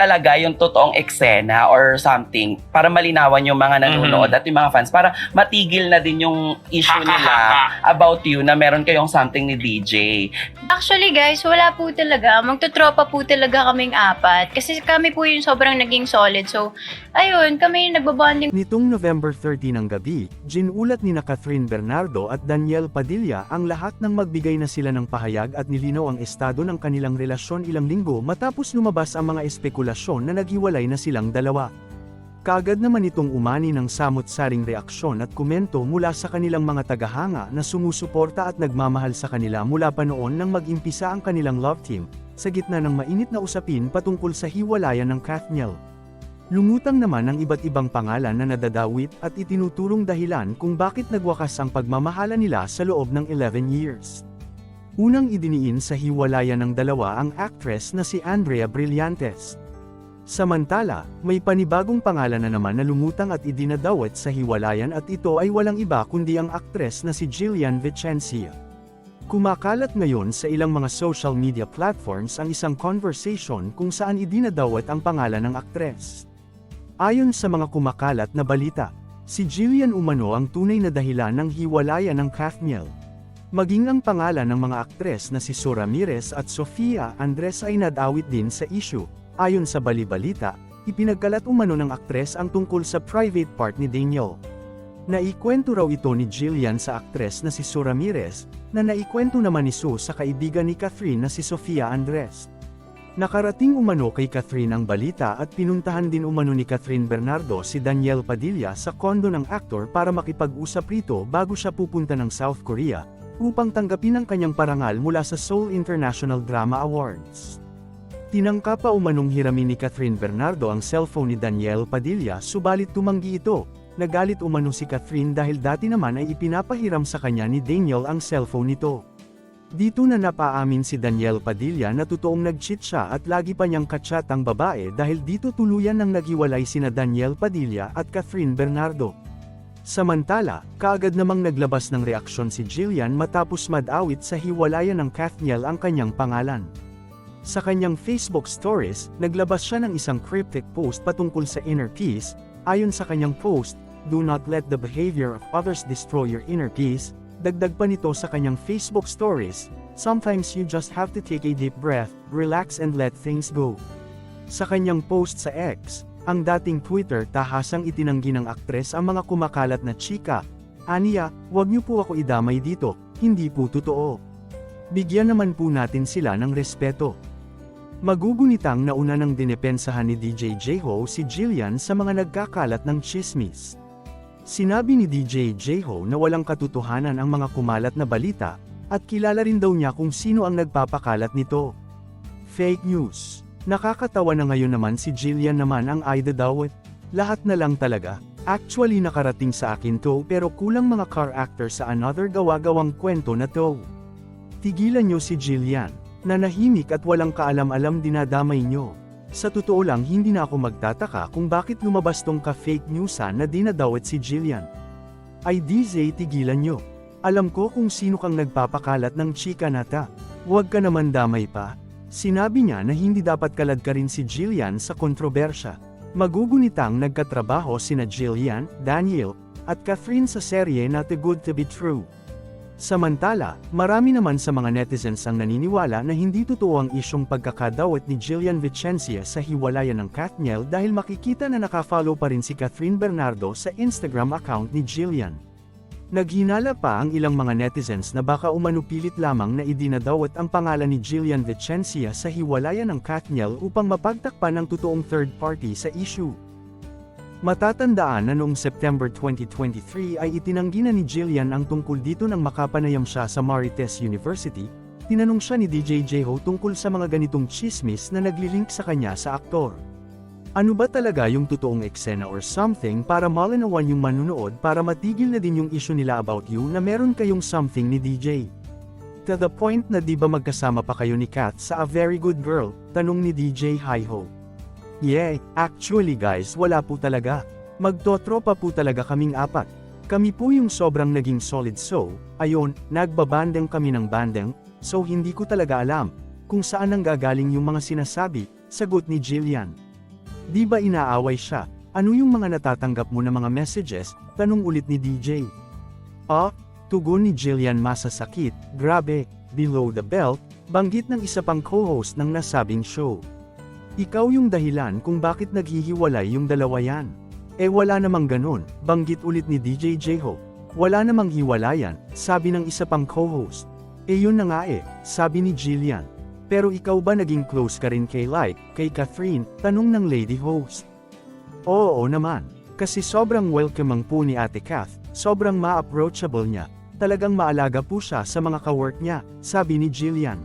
talaga yung totoong eksena or something para malinawan yung mga nanonood at yung mga fans para matigil na din yung issue nila about you na meron kayong something ni DJ. Actually guys, wala po talaga. Magtutropa po talaga kaming apat. Kasi kami po yung sobrang naging solid. So, ayun, kami yung nagbabonding Nitong November 30 ng gabi, ginulat ni na Catherine Bernardo at Daniel Padilla ang lahat ng magbigay na sila ng pahayag at nilinaw ang estado ng kanilang relasyon ilang linggo matapos lumabas ang mga espekulasyon na naghiwalay na silang dalawa. Kagad naman itong umani ng samot-saring reaksyon at komento mula sa kanilang mga tagahanga na sumusuporta at nagmamahal sa kanila mula pa noon nang mag-impisa ang kanilang love team, sa gitna ng mainit na usapin patungkol sa hiwalayan ng Kathniel. Lumutang naman ang iba't ibang pangalan na nadadawit at itinuturong dahilan kung bakit nagwakas ang pagmamahala nila sa loob ng 11 years. Unang idiniin sa hiwalayan ng dalawa ang actress na si Andrea Brillantes. Samantala, may panibagong pangalan na naman na lumutang at idinadawat sa hiwalayan at ito ay walang iba kundi ang aktres na si Jillian Vicencia. Kumakalat ngayon sa ilang mga social media platforms ang isang conversation kung saan idinadawat ang pangalan ng aktres. Ayon sa mga kumakalat na balita, si Jillian umano ang tunay na dahilan ng hiwalayan ng Kathniel. Maging ang pangalan ng mga aktres na si Sora Ramirez at Sofia Andres ay nadawit din sa issue. Ayon sa balibalita, ipinagkalat umano ng aktres ang tungkol sa private part ni Daniel. Naikwento raw ito ni Jillian sa aktres na si Sora Ramirez, na naikwento naman ni Sue sa kaibigan ni Catherine na si Sofia Andres. Nakarating umano kay Catherine ang balita at pinuntahan din umano ni Catherine Bernardo si Daniel Padilla sa kondo ng aktor para makipag-usap rito bago siya pupunta ng South Korea, upang tanggapin ang kanyang parangal mula sa Seoul International Drama Awards. Tinangka pa umanong hiramin ni Catherine Bernardo ang cellphone ni Daniel Padilla subalit tumanggi ito, nagalit umano si Catherine dahil dati naman ay ipinapahiram sa kanya ni Daniel ang cellphone nito. Dito na napaamin si Daniel Padilla na totoong nag-cheat siya at lagi pa niyang kachat ang babae dahil dito tuluyan nang naghiwalay sina Daniel Padilla at Catherine Bernardo. Samantala, kaagad namang naglabas ng reaksyon si Jillian matapos madawit sa hiwalayan ng Kathniel ang kanyang pangalan. Sa kanyang Facebook stories, naglabas siya ng isang cryptic post patungkol sa inner peace, ayon sa kanyang post, Do not let the behavior of others destroy your inner peace, dagdag pa nito sa kanyang Facebook stories, Sometimes you just have to take a deep breath, relax and let things go. Sa kanyang post sa X, ang dating Twitter tahasang itinanggi ng aktres ang mga kumakalat na chika. Aniya, wag niyo po ako idamay dito, hindi po totoo. Bigyan naman po natin sila ng respeto. Magugunitang nauna ng dinepensahan ni DJ Jeho si Jillian sa mga nagkakalat ng chismis. Sinabi ni DJ Jeho na walang katotohanan ang mga kumalat na balita, at kilala rin daw niya kung sino ang nagpapakalat nito. Fake news. Nakakatawa na ngayon naman si Jillian naman ang Aida Dawit. Lahat na lang talaga. Actually nakarating sa akin to pero kulang mga car actor sa another gawa-gawang kwento na to. Tigilan nyo si Jillian. Nanahimik at walang kaalam-alam dinadamay nyo. Sa totoo lang hindi na ako magtataka kung bakit lumabas tong ka-fake newsan na dinadawit si Jillian. Ay DJ tigilan nyo. Alam ko kung sino kang nagpapakalat ng chika nata. Huwag ka naman damay pa. Sinabi niya na hindi dapat kalad ka rin si Jillian sa kontrobersya. Magugunitang nagkatrabaho sina Jillian, Daniel, at Catherine sa serye na The Good to be True. Samantala, marami naman sa mga netizens ang naniniwala na hindi totoo ang isyong pagkakadawat ni Jillian Vicencia sa hiwalayan ng Kathniel dahil makikita na nakafollow pa rin si Catherine Bernardo sa Instagram account ni Jillian. Naghinala pa ang ilang mga netizens na baka umanupilit lamang na idinadawat ang pangalan ni Jillian Vicencia sa hiwalayan ng Kathniel upang mapagtakpan ang totoong third party sa issue. Matatandaan na noong September 2023 ay itinanggi na ni Jillian ang tungkol dito nang makapanayam siya sa Marites University, tinanong siya ni DJ Jeho tungkol sa mga ganitong chismis na naglilink sa kanya sa aktor. Ano ba talaga yung totoong eksena or something para malinawan yung manunood para matigil na din yung issue nila about you na meron kayong something ni DJ? To the point na di ba magkasama pa kayo ni Kat sa A Very Good Girl, tanong ni DJ Hiho. Yeah, actually guys wala po talaga. Magtotropa po talaga kaming apat. Kami po yung sobrang naging solid so, ayon, nagbabandeng kami ng bandeng, so hindi ko talaga alam, kung saan nang gagaling yung mga sinasabi, sagot ni Jillian. Di ba inaaway siya? Ano yung mga natatanggap mo na mga messages? Tanong ulit ni DJ. Ah, tugon ni Jillian masasakit, grabe, below the belt, banggit ng isa pang co-host ng nasabing show. Ikaw yung dahilan kung bakit naghihiwalay yung dalawa yan. Eh wala namang ganun, banggit ulit ni DJ J-Hope. Wala namang hiwalayan, sabi ng isa pang co-host. Eh yun na nga eh, sabi ni Jillian. Pero ikaw ba naging close ka rin kay Like, kay Catherine, tanong ng lady host. Oo naman, kasi sobrang welcoming po ni Ate Kath, sobrang ma-approachable niya, talagang maalaga po siya sa mga kawork niya, sabi ni Jillian.